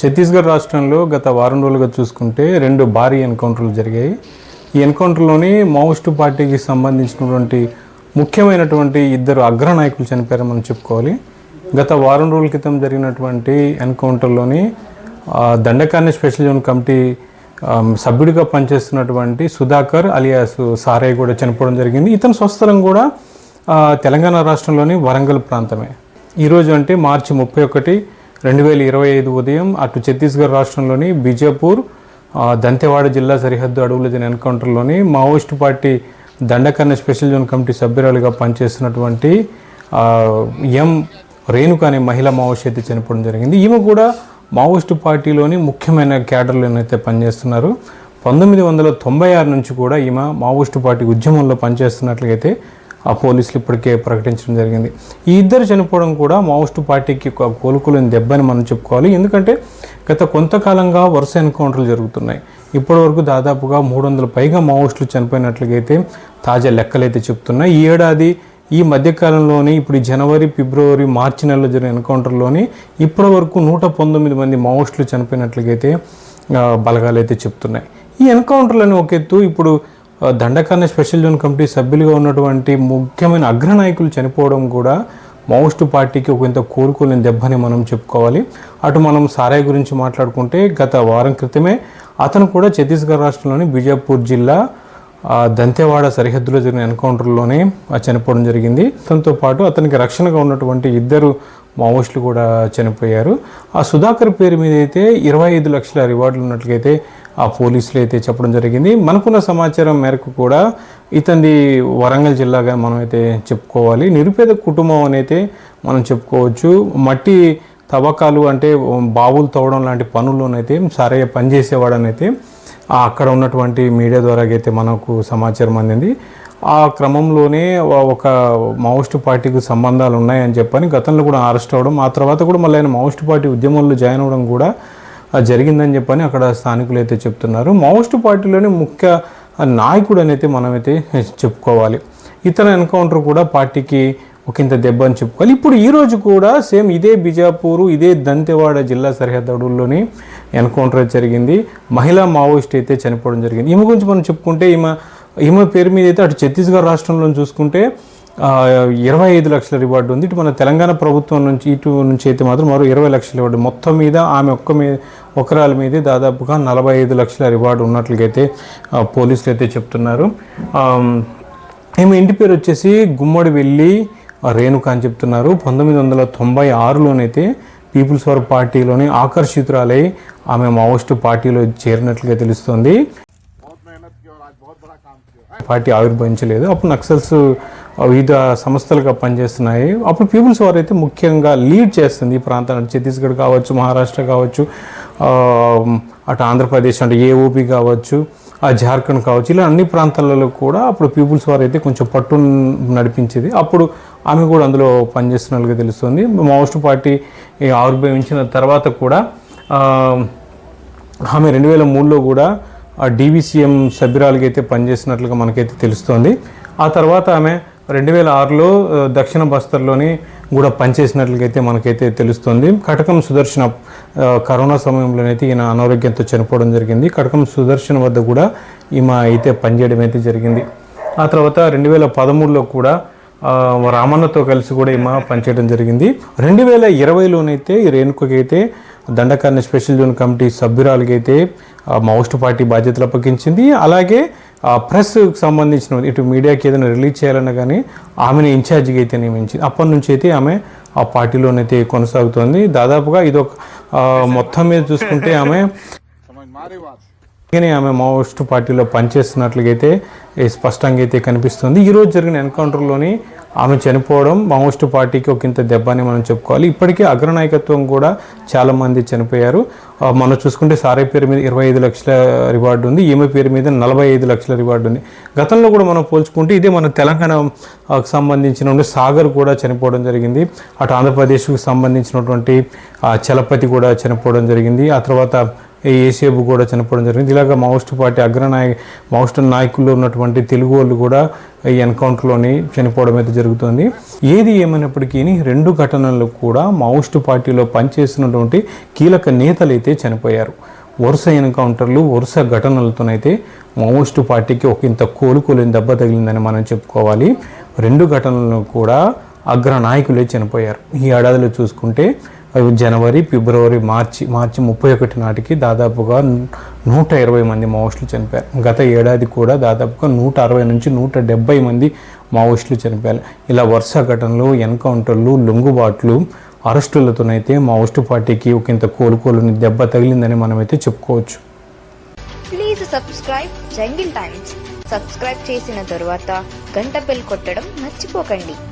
ఛత్తీస్గఢ్ రాష్ట్రంలో గత వారం రోజులుగా చూసుకుంటే రెండు భారీ ఎన్కౌంటర్లు జరిగాయి. ఈ ఎన్కౌంటర్లోని మావోయిస్టు పార్టీకి సంబంధించినటువంటి ముఖ్యమైనటువంటి ఇద్దరు అగ్రనాయకులు చనిపోయారని మనం చెప్పుకోవాలి. గత వారం రోజుల క్రితం జరిగినటువంటి ఎన్కౌంటర్లోని దండకాన్ని స్పెషల్ జోన్ కమిటీ సభ్యుడిగా పనిచేస్తున్నటువంటి సుధాకర్ అలియాస్ సారయ్య కూడా చనిపోవడం జరిగింది. ఇతని స్వస్థలం కూడా తెలంగాణ రాష్ట్రంలోని వరంగల్ ప్రాంతమే. ఈరోజు అంటే మార్చి ముప్పై ఒకటి రెండు వేల ఇరవై ఐదు ఉదయం అటు ఛత్తీస్గఢ్ రాష్ట్రంలోని బిజాపూర్ దంతెవాడ జిల్లా సరిహద్దు అడవుల జరిగిన ఎన్కౌంటర్లోని Maoist party దండకన్న special zone committee సభ్యురాలుగా పనిచేస్తున్నటువంటి ఎం రేణుక అనే మహిళా మావోయిస్ట్ అయితే చనిపోవడం జరిగింది. ఈమె కూడా మావోయిస్టు పార్టీలోని ముఖ్యమైన క్యాడర్లోనైతే పనిచేస్తున్నారు. పంతొమ్మిది వందల తొంభై ఆరు నుంచి కూడా ఈమె మావోయిస్టు పార్టీ ఉద్యమంలో పనిచేస్తున్నట్లయితే ఆ పోలీసులు ఇప్పటికే ప్రకటించడం జరిగింది. ఈ ఇద్దరు చనిపోవడం కూడా మావోయిస్టు పార్టీకి కోలుకోలేని దెబ్బని మనం చెప్పుకోవాలి. ఎందుకంటే గత కొంతకాలంగా వరుస ఎన్కౌంటర్లు జరుగుతున్నాయి. ఇప్పటివరకు దాదాపుగా మూడు వందల పైగా మావోయిస్టులు చనిపోయినట్లుగైతే తాజా లెక్కలైతే చెప్తున్నాయి. ఈ ఏడాది ఈ మధ్యకాలంలోని ఇప్పుడు జనవరి ఫిబ్రవరి మార్చి నెలలో జరిగిన ఎన్కౌంటర్లోని ఇప్పటి వరకు నూట పంతొమ్మిది మంది మావోయిస్టులు చనిపోయినట్లుగైతే బలగాలు అయితే చెప్తున్నాయి. ఈ ఎన్కౌంటర్లను ఒక ఎత్తు ఇప్పుడు ఆ, స్పెషల్ జోన్ కమిటీ సభ్యులుగా ఉన్నటువంటి ముఖ్యమైన అగ్రనాయకులు చనిపోవడం కూడా మావోయిస్టు పార్టీకి ఒక ఇంత కోరుకోలేని దెబ్బని మనం చెప్పుకోవాలి. అటు మనం సారాయ్ గురించి మాట్లాడుకుంటే గత వారం క్రితమే అతను కూడా ఛత్తీస్గఢ్ రాష్ట్రంలోని బిజాపూర్ జిల్లా దంతెవాడ సరిహద్దులో జరిగిన ఎన్కౌంటర్లోనే చనిపోవడం జరిగింది. అతనితో పాటు అతనికి రక్షణగా ఉన్నటువంటి ఇద్దరు మావోయిస్టులు కూడా చనిపోయారు. ఆ సుధాకర్ పేరు మీద అయితే ఇరవై ఐదు లక్షల రివార్డులు ఉన్నట్లయితే ఆ పోలీసులు అయితే చెప్పడం జరిగింది. మనకున్న సమాచారం మేరకు కూడా ఇతనిది వరంగల్ జిల్లాగా మనం అయితే చెప్పుకోవాలి. నిరుపేద కుటుంబం అనైతే మనం చెప్పుకోవచ్చు. మట్టి తవ్వకాలు అంటే బావులు తవ్వడం లాంటి పనుల్లోనైతే సరైన పనిచేసేవాడనైతే అక్కడ ఉన్నటువంటి మీడియా ద్వారా అయితే మనకు సమాచారం అందింది. ఆ క్రమంలోనే ఒక మౌస్ట్ పార్టీకి సంబంధాలు ఉన్నాయని చెప్పని గతంలో కూడా అరెస్ట్ అవ్వడం ఆ తర్వాత కూడా మళ్ళీ ఆయన మౌస్ట్ పార్టీ ఉద్యమంలో జాయిన్ అవ్వడం కూడా జరిగిందని చెప్పని అక్కడ స్థానికులు అయితే చెప్తున్నారు. మావోయిస్టు పార్టీలోని ముఖ్య నాయకుడు అనైతే మనమైతే చెప్పుకోవాలి. ఇతర ఎన్కౌంటర్ కూడా పార్టీకి ఒక ఇంత దెబ్బ అని చెప్పుకోవాలి. ఇప్పుడు ఈరోజు కూడా సేమ్ ఇదే బిజాపూరు ఇదే దంతెవాడ జిల్లా సరిహద్దు అడవుల్లోని ఎన్కౌంటర్ జరిగింది. మహిళా మావోయిస్ట్ అయితే చనిపోవడం జరిగింది. ఈమె గురించి మనం చెప్పుకుంటే ఈమె ఈమె పేరు మీద అయితే అటు ఛత్తీస్గఢ్ రాష్ట్రంలో చూసుకుంటే ఇరవై ఐదు లక్షల రివార్డు ఉంది. ఇటు మన తెలంగాణ ప్రభుత్వం నుంచి ఇటు నుంచి అయితే మాత్రం మరో ఇరవై లక్షల రివార్డు. మొత్తం మీద ఆమె ఒక్క మీద ఒకరాల మీదే దాదాపుగా నలభై ఐదు లక్షల రివార్డు ఉన్నట్లుగైతే పోలీసులు అయితే చెప్తున్నారు. ఈమె ఇంటి పేరు వచ్చేసి గుమ్మడి వెళ్ళి రేణుక అని చెప్తున్నారు. పంతొమ్మిది వందల తొంభై ఆరులోనైతే పీపుల్స్ వార్ పార్టీలోని ఆకర్షితురాలై ఆమె మావోయిస్టు పార్టీలో చేరినట్లుగా తెలుస్తోంది. పార్టీ ఆవిర్భవించలేదు. అప్పుడు నక్సల్స్ వివిధ సంస్థలుగా పనిచేస్తున్నాయి. అప్పుడు పీపుల్స్ వార్ అయితే ముఖ్యంగా లీడ్ చేస్తుంది ఈ ప్రాంతాన్ని. ఛత్తీస్గఢ్ కావచ్చు మహారాష్ట్ర కావచ్చు అటు ఆంధ్రప్రదేశ్ అంటే ఏఓపి కావచ్చు ఆ జార్ఖండ్ కావచ్చు ఇలా అన్ని ప్రాంతాలలో కూడా అప్పుడు పీపుల్స్ వారు అయితే కొంచెం పట్టు నడిపించేది. అప్పుడు ఆమె కూడా అందులో పనిచేస్తున్నట్లుగా తెలుస్తుంది. మోస్ట్ పార్టీ ఆవిర్భవించిన తర్వాత కూడా ఆమె రెండు వేల మూడులో కూడా డీవీసీఎం సభ్యురాలుగా అయితే పనిచేసినట్లుగా మనకైతే తెలుస్తోంది. ఆ తర్వాత ఆమె రెండు వేల ఆరులో దక్షిణ బస్తర్లోని కూడా పనిచేసినట్లయితే మనకైతే తెలుస్తుంది. కటకం సుదర్శన కరోనా సమయంలోనైతే ఈయన అనారోగ్యంతో చనిపోవడం జరిగింది. కటకం సుదర్శన వద్ద కూడా ఈమె అయితే పనిచేయడం అయితే జరిగింది. ఆ తర్వాత రెండు వేల పదమూడులో కూడా రామన్నతో కలిసి కూడా ఈమె పనిచేయడం జరిగింది. రెండు వేల ఇరవైలోనైతే ఈ రేణుకకైతే దండకారణ స్పెషల్ జోన్ కమిటీ సభ్యురాలకైతే మావోస్ట్ పార్టీ బాధ్యతలు అప్పగించింది. అలాగే ప్రెస్కి సంబంధించిన ఇటు మీడియాకి ఏదైనా రిలీజ్ చేయాలన్నా కానీ ఆమెను ఇన్ఛార్జ్కి అయితే నియమించింది అప్పటి నుంచి అయితే ఆమె ఆ పార్టీలోనైతే కొనసాగుతోంది. దాదాపుగా ఇది ఒక మొత్తం మీద చూసుకుంటే ఆమె ఆమె మావోయిస్ట్ పార్టీలో పనిచేస్తున్నట్లుగైతే స్పష్టంగా అయితే కనిపిస్తుంది. ఈరోజు జరిగిన ఎన్కౌంటర్లోని ఆమె చనిపోవడం మావోయిస్టు పార్టీకి ఒక ఇంత దెబ్బ అని మనం చెప్పుకోవాలి. ఇప్పటికే అగ్రనాయకత్వం కూడా చాలామంది చనిపోయారు. మనం చూసుకుంటే సారే పేరు మీద ఇరవై ఐదు లక్షల రివార్డు ఉంది. ఈమె పేరు మీద నలభై ఐదు లక్షల రివార్డు ఉంది. గతంలో కూడా మనం పోల్చుకుంటే ఇదే మన తెలంగాణకు సంబంధించిన సాగర్ కూడా చనిపోవడం జరిగింది. అటు ఆంధ్రప్రదేశ్కు సంబంధించినటువంటి చలపతి కూడా చనిపోవడం జరిగింది. ఆ తర్వాత ఏసేపు కూడా చనిపోవడం జరిగింది. ఇలాగ మావోస్ట్ పార్టీ అగ్రనాయ మావోస్ట్ నాయకుల్లో ఉన్నటువంటి తెలుగు వాళ్ళు కూడా ఈ ఎన్కౌంటర్లోని చనిపోవడం అయితే జరుగుతుంది. ఏది ఏమైనప్పటికీ రెండు ఘటనలు కూడా మావోస్ట్ పార్టీలో పనిచేసినటువంటి కీలక నేతలు అయితే చనిపోయారు. వరుస ఎన్కౌంటర్లు వరుస ఘటనలతోనైతే మావోయిస్టు పార్టీకి ఒక ఇంత కోలుకోలేని దెబ్బ తగిలిందని మనం చెప్పుకోవాలి. రెండు ఘటనలను కూడా అగ్ర నాయకులే చనిపోయారు. ఈ ఏడాదిలో చూసుకుంటే జనవరి ఫిబ్రవరి మార్చి మార్చి ముప్పై ఒకటి నాటికి దాదాపుగా నూట ఇరవై మంది మావోయిస్టులు చనిపోయారు. గత ఏడాది కూడా దాదాపుగా నూట అరవై నుంచి నూట డెబ్బై మంది మావోయిస్టులు చనిపోయారు. ఇలా వరుస ఘటనలు ఎన్కౌంటర్లు లొంగుబాట్లు అరెస్టులతోనైతే మావోయిస్టు పార్టీకి ఒక ఇంత కోలుకోలేని దెబ్బ తగిలిందని మనమైతే చెప్పుకోవచ్చు. Please subscribe jungle times. Subscribe చేసిన తరువాత గంట బెల్ కొట్టడం మర్చిపోకండి.